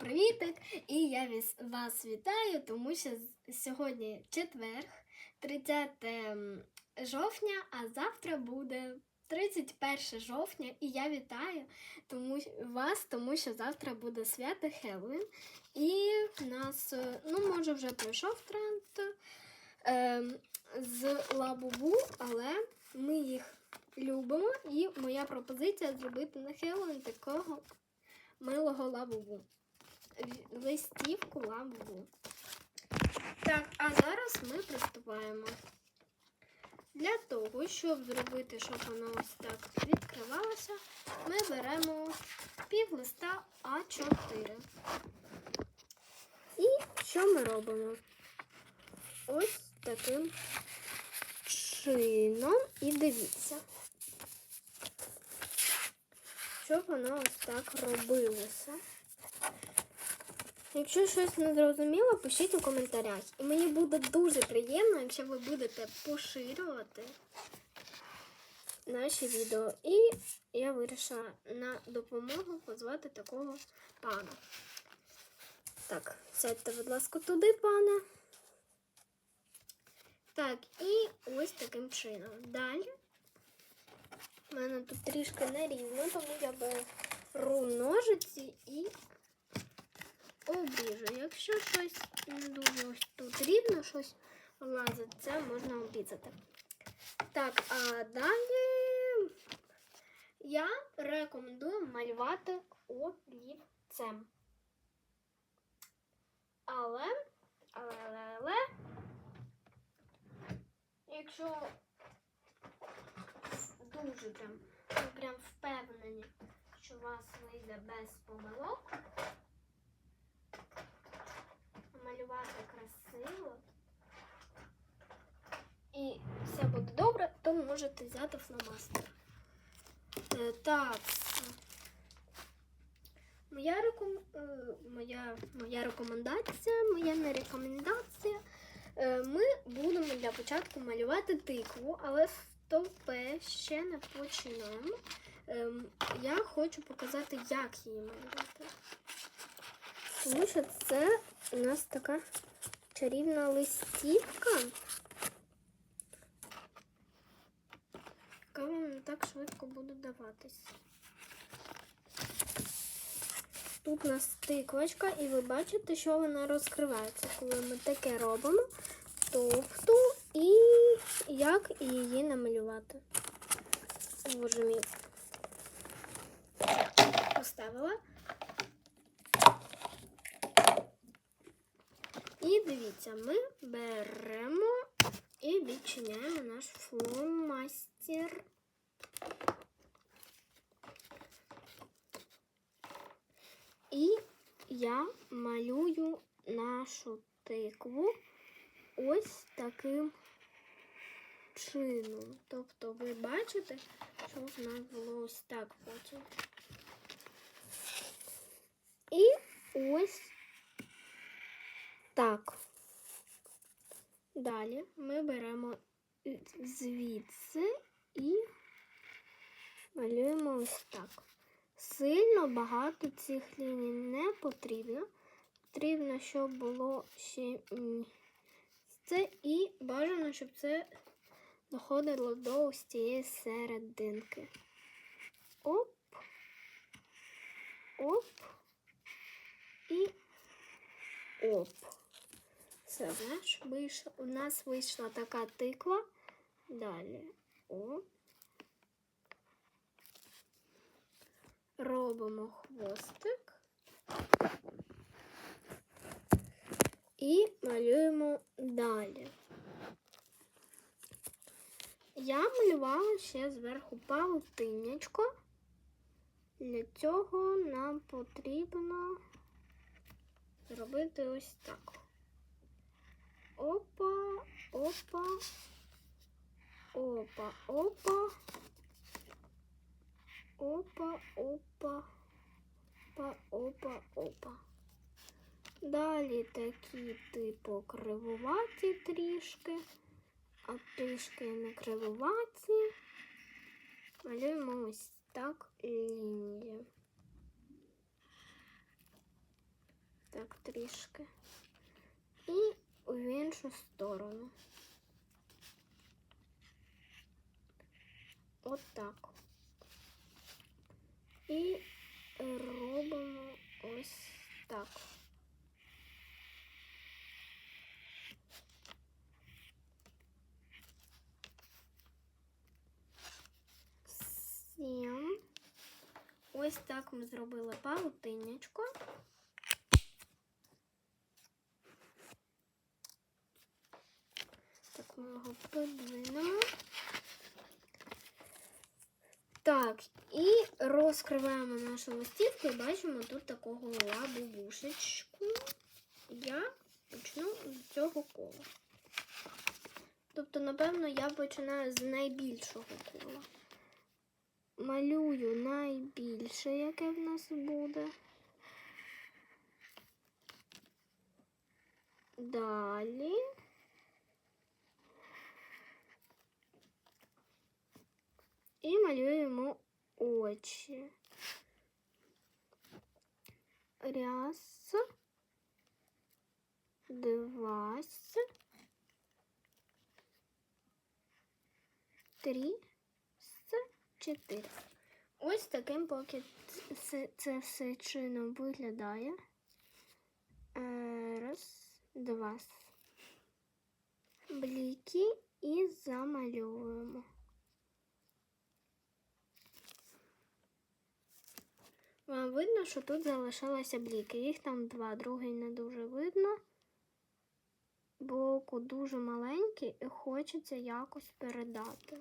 Привітик! І я вас вітаю, тому що сьогодні четверг, 30 жовтня, а завтра буде 31 жовтня, і я вітаю тому, вас, тому що завтра буде свято Хеллоуін. І в нас, е, ну, може, вже пройшов тренд ем, з лабубу, але ми їх любимо. І моя пропозиція зробити на Хеллоуін такого милого лабубу. Листівку лабубу. Так, а зараз ми приступаємо. Для того, щоб зробити, щоб воно ось так відкривалося, ми беремо пів листа А4. І що ми робимо? Ось таким чином. І дивіться, щоб воно ось так робилося. Якщо щось не зрозуміло, пишіть у коментарях. І мені буде дуже приємно, якщо ви будете поширювати наші відео. І я вирішила на допомогу позвати такого пана. Так, сядьте, будь ласка, туди, пане. Так, і ось таким чином. Далі. У мене тут трішки нерівно, тому я беру ножиці і обріжу. Якщо щось не дуже ось тут рівно, щось влазить, це можна обрізати. Так, а далі я рекомендую малювати олівцем. Але, але, але, але, якщо дуже прям, прям впевнені, що у вас вийде без помилок, малювати красиво і все буде добре, то можете взяти фломастер. Е, Так. Моя, реком... е, моя, моя рекомендація, моя не рекомендація. Е, Ми будемо для початку малювати тикву, але стопе ще не починаємо. Ем, Я хочу показати, як її малювати. Тому що це у нас така чарівна листівка, яка вам не так швидко буде даватись. Тут у нас тиквочка, і ви бачите, що вона розкривається, коли ми таке робимо. Тобто, і як її намалювати. Боже мій. Поставила. І дивіться, ми беремо і відчиняємо наш фломастер. І я малюю нашу тикву ось таким чином. Тобто ви бачите, що в нас було ось так потім. І ось так. Далі ми беремо звідси і малюємо ось так. Сильно багато цих ліній не потрібно. Потрібно, щоб було ще це і бажано, щоб це доходило до ось цієї серединки. Оп, оп і оп. Все, знаєш, вийшло. У нас вийшла така тиква. Далі. О. Робимо хвостик. І малюємо далі. Я малювала ще зверху павутиннячко. Для цього нам потрібно зробити ось так. Опа, опа, опа, опа, опа, опа, опа, опа, опа. Далі такі типу кривуваті трішки, а трішки не кривуваті. Малюємо ось так лінії. так трішки. І в іншу сторону. От так. І робимо ось так. Сім. Ось так ми зробили паутиннячко. Так, ми його подвинемо. Так, і розкриваємо нашу листівку і бачимо тут такого лабубушечку. Я почну з цього кола. Тобто, напевно, я починаю з найбільшого кола. Малюю найбільше, яке в нас буде. Далі. І малюємо очі. Раз, два, три, чотири. Ось таким поки це, все чином виглядає. Е, Раз, два. Бліки і замальовуємо. Вам видно, що тут залишилися бліки. Їх там два, другий не дуже видно. Бо дуже маленьке і хочеться якось передати.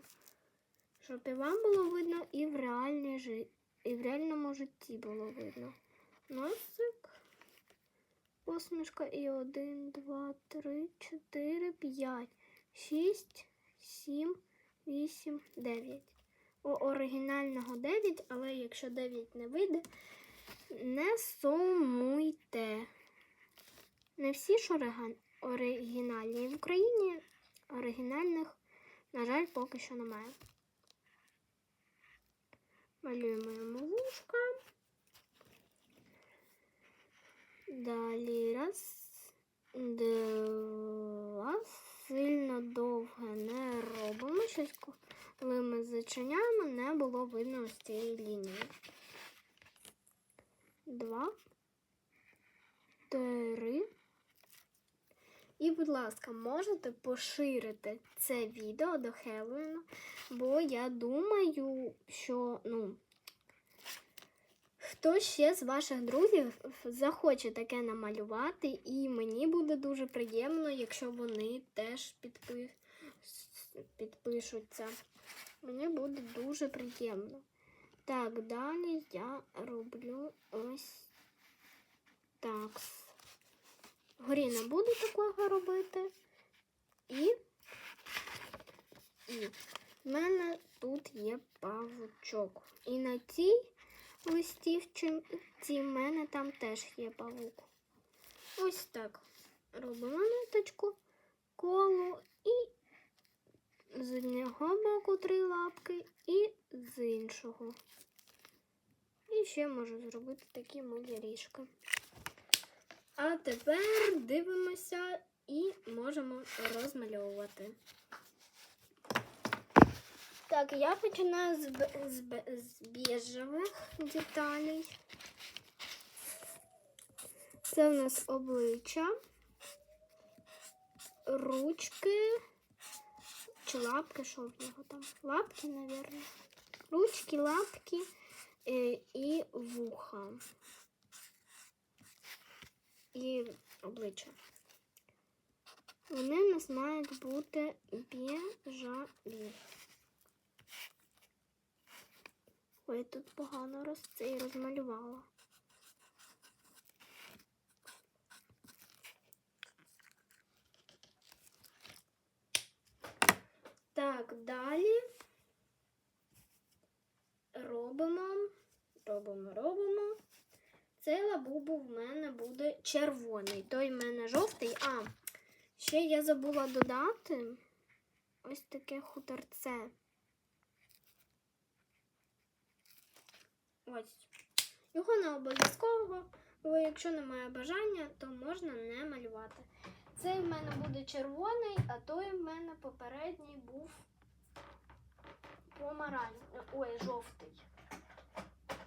Щоб і вам було видно, і в, реальній і в реальному житті було видно. Носик, посмішка і один, два, три, чотири, п'ять, шість, сім, вісім, дев'ять. У оригінального 9, але якщо 9 не вийде, не сумуйте. Не всі ж оригінальні. В Україні оригінальних, на жаль, поки що немає. Малюємо вушка. Далі раз, два. Сильно довге не робимо. Щось, коли ми зачиняємо, не було видно ось цієї лінії. Два, три. І, будь ласка, можете поширити це відео до Хеллоуіну, бо я думаю, що, ну, хто ще з ваших друзів захоче таке намалювати, і мені буде дуже приємно, якщо вони теж підпи... підпишуться. Мені буде дуже приємно. Так, далі я роблю ось так. Горі не буду такого робити. І, і в мене тут є павучок. І на цій листівці в мене там теж є павук. Ось так. Робимо ниточку, коло з одного боку три лапки і з іншого. І ще можу зробити такі милі ріжки. А тепер дивимося і можемо розмальовувати. Так, я починаю з, з, з біжевих деталей. Це у нас обличчя, ручки чи лапки, що в нього там? Лапки, мабуть. Ручки, лапки е, і вуха. І обличчя. Вони в нас мають бути біжаві. Ой, тут погано роз... розмалювала. Так, далі робимо, робимо, робимо. Цей лабубу в мене буде червоний. Той в мене жовтий. А, ще я забула додати ось таке хуторце. Ось. Його не обов'язково ви якщо немає бажання, то можна не малювати. Цей в мене буде червоний, а той в мене попередній був помаранчевий. Ой, жовтий.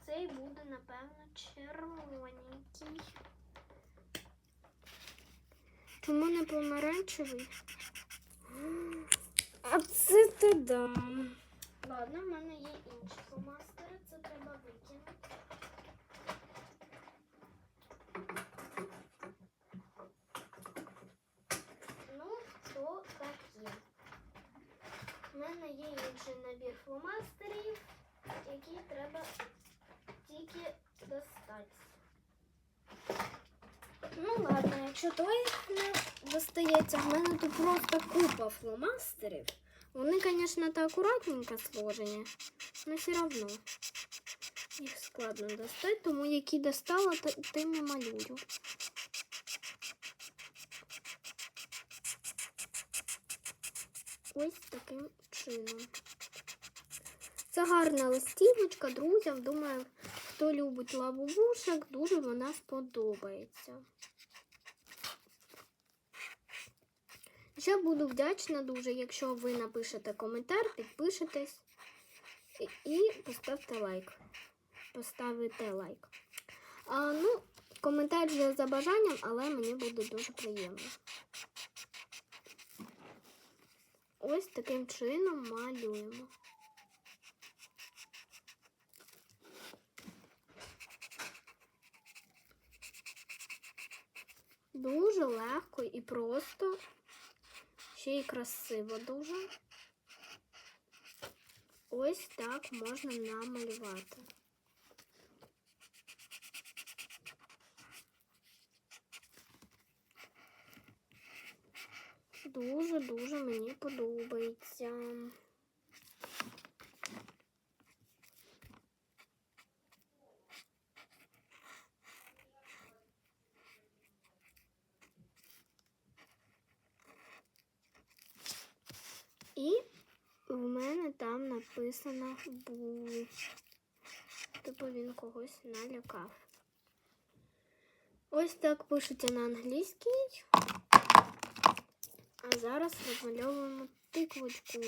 Цей буде, напевно, червоненький. Чому не помаранчевий? А це ти да. Ладно, в мене є інші фломастери, це треба викинути. Ну, то таке. У мене є набір фломастерів, які треба тільки достати. Ну ладно, якщо той не достається, в мене тут просто купа фломастерів. Вони, звісно, та акуратненько сложені, але все одно їх складно достати, тому які достала, тим і малюю. Ось таким чином. Це гарна листівочка друзям. Думаю, хто любить лабубушек, дуже вона сподобається. Ще буду вдячна дуже, якщо ви напишете коментар, підпишетесь і поставте лайк. Поставите лайк. А, ну, коментар вже за бажанням, але мені буде дуже приємно. Ось таким чином малюємо. Дуже легко і просто, ще й красиво дуже. Ось так можна намалювати. Дуже-дуже мені подобається. І в мене там написано бу. Тобто він когось налякав. Ось так пишеться на англійській. А зараз розмальовуємо тиквочку.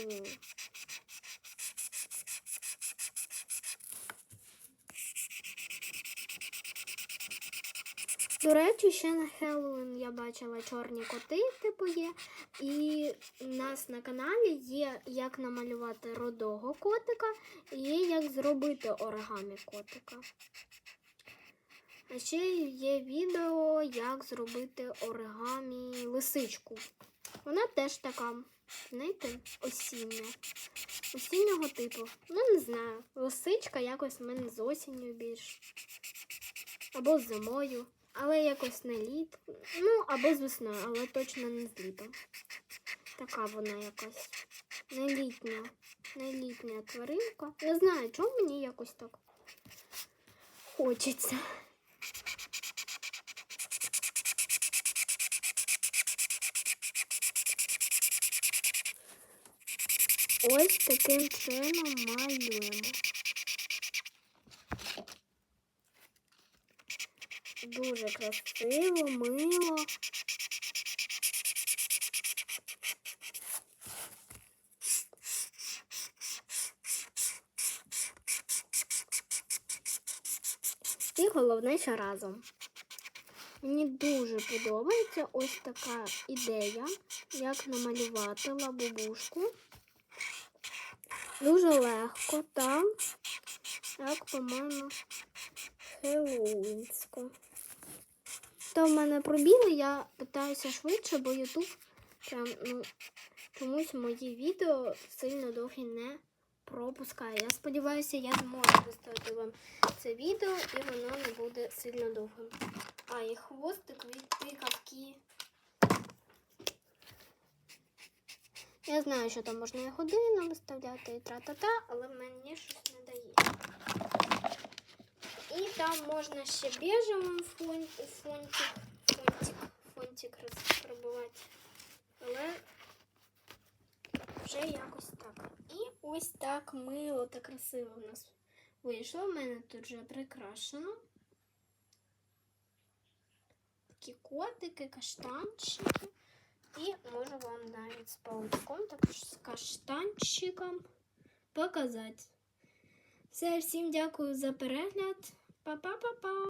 До речі, ще на Хеллоуін я бачила чорні коти, типу є. І у нас на каналі є як намалювати родого котика і як зробити оригамі котика. А ще є відео, як зробити оригамі лисичку. Вона теж така, знаєте, осіння. Осіннього типу. Ну, не знаю. Лисичка якось в мене з осінню більш. Або зимою. Але якось не літ. Ну, або з весною, але точно не з літом. Така вона якась не літня. Не літня тваринка. Не знаю, чому мені якось так хочеться. Ось таким чином малюємо. Дуже красиво, мило. І головне, що разом. Мені дуже подобається ось така ідея, як намалювати лабубушку. Дуже легко та, як по-моєму, хеллоуінсько. То в мене пробіли, я питаюся швидше, бо Ютуб прям, ну, чомусь мої відео сильно довгі не пропускає. Я сподіваюся, я зможу виставити вам це відео і воно не буде сильно довгим. А, і хвостик від тикавки. Я знаю, що там можна і годину виставляти, і тра-та-та, але мені щось. І там можна ще біжевим фон, фонтик, фонтик, фонтик розфарбувати. Але вже якось так. І ось так мило та красиво в нас вийшло. У мене тут вже прикрашено. такі котики, каштанчики. І можу вам навіть з паучком, також з каштанчиком показати. Все, всім дякую за перегляд. Па-па-па-па!